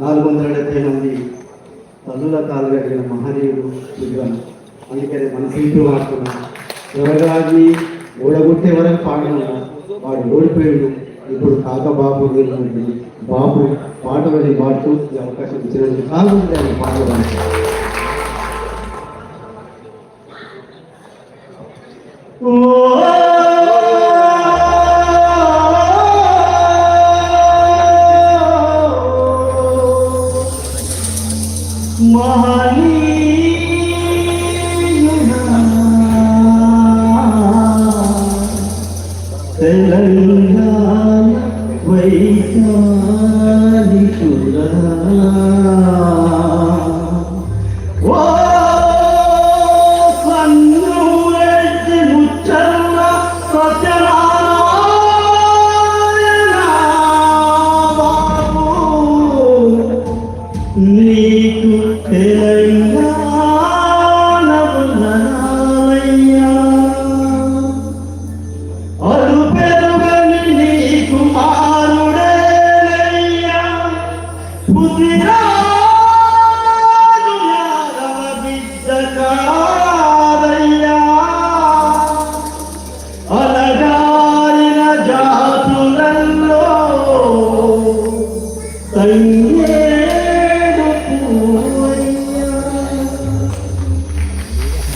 నాలుగు వందల డెబ్బై మంది తల్లుల కాలు కలిగిన మహనీయుడు విద్వాన్ అందుకని మన సీట్లు వాడుతున్నాం త్వరగాది ఓడగొట్టే వరకు పాడిన వాడు ఓడిపోయాడు. ఇప్పుడు కాక బాబు వీరుంది బాబు పాటలని పాడుతూ అవకాశం ఇచ్చినందుకు కాదు పాటలు Alaihi Wasallam.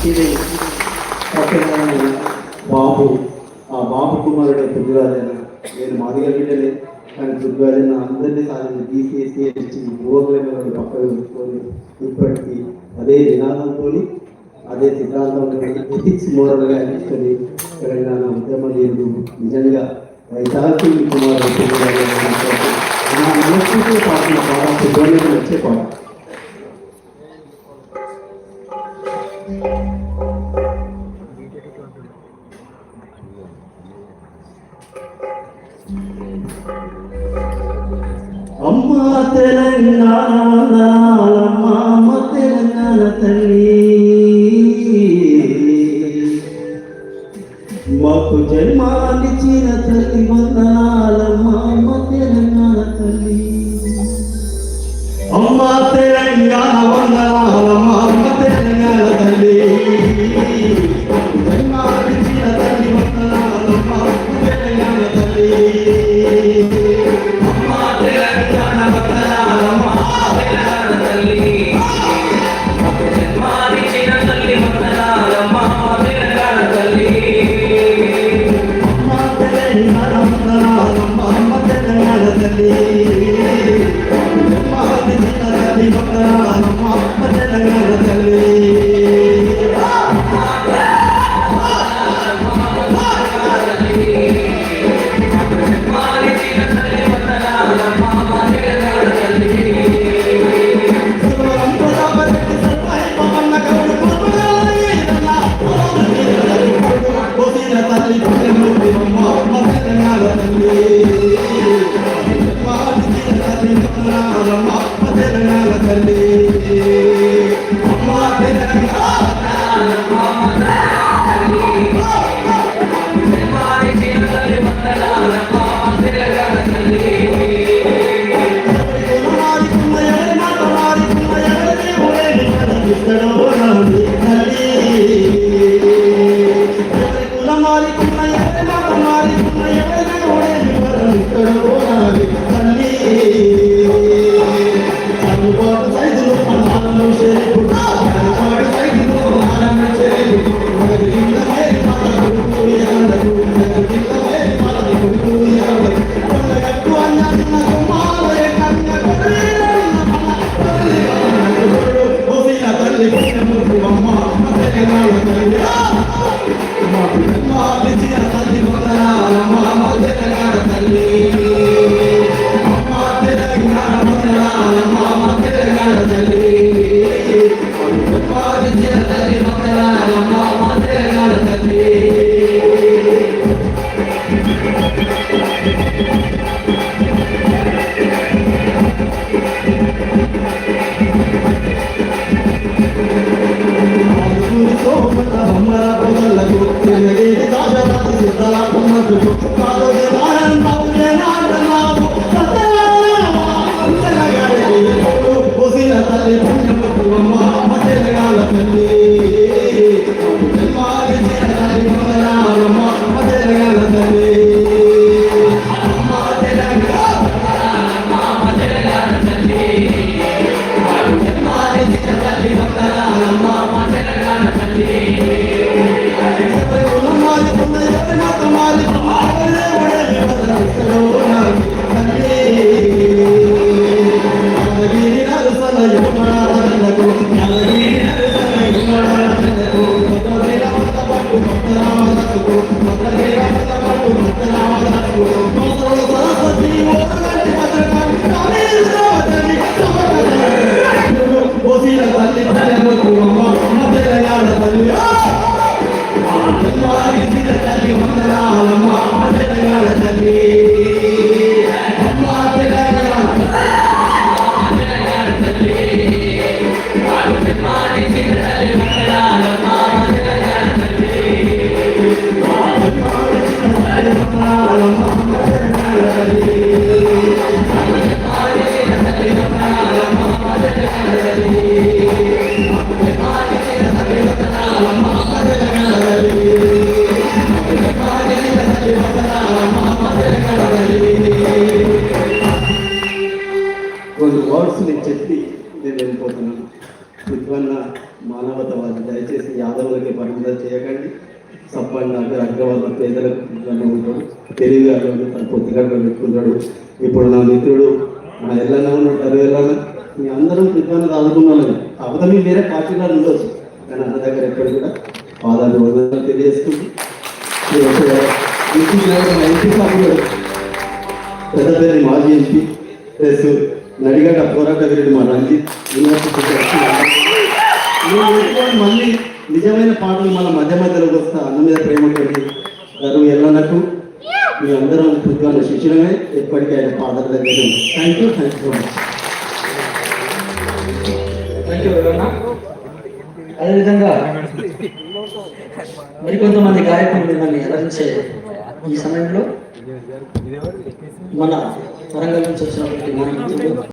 ఇది బాబు ఆ బాబు కుమారుడు దుర్గాజన నేను మాదిగా బిడ్డలే కానీ దుర్గాజన అందరినీ తాను తీసేసి వచ్చి యువకులైన పక్కన ఉంచుకొని ఇప్పటికీ అదే విధానంతో అదే సిద్ధాంతంతో ఎథిక్స్ మోరల్గా అనిపించుకొని తెలంగాణ ఉద్యమ లేదు నిజంగా వైశాఖి కుమార్ మనస్సుతో పాట వచ్చే పాట తెలంగాణ వందనాలమ్మ తెలంగాణ తల్లి మాకు జన్మానిచ్చిన తల్లి వందన తల్లి తల్లి పుణ్యము అమ్మ తెలంగాణ తల్లి Allah మానవతవాది. దయచేసి యాదవులకి పరిమితం చేయకండి. సప్పండి అగ్రవర్ణ పేదలకు ఉంటాడు తెలివిగా తన పొత్తిగా పెట్టుకుంటాడు ఇప్పుడు నా మిత్రుడు నా ఎల్లన్నా ఉంటారు ఎల్లన్నా. మీ అందరం విద్వన్న చదువుకున్నాను కాకపోతే మీ వేరే పార్టీలో ఉండొచ్చు. కానీ అన్న దగ్గర ఎక్కడ కూడా పాదాలు వందనాలు తెలియజేస్తుంది. ఎంపీ సభ్యుడు పెద్దపల్లి మాజీ ఎంపీ ప్లస్ నడిగడ్డ పోరాట వీరుడు మా రంజిత్. యూనివర్సిటీ మళ్ళీ నిజమైన పాటలు మన మధ్య మధ్యలోకి వస్తా అన్న మీద ప్రేమ కలిగి గారు ఎల్లనకు మీ అందరం పుట్టుకున్న శిక్షణమే. ఎప్పటికీ ఆయన పాటలు దగ్గర thank you thank you thank you అదేవిధంగా మరికొంతమంది గాయకులు మిమ్మల్ని అలరించే ఈ సమయంలో మన వరంగల్ నుంచి వచ్చినటువంటి మన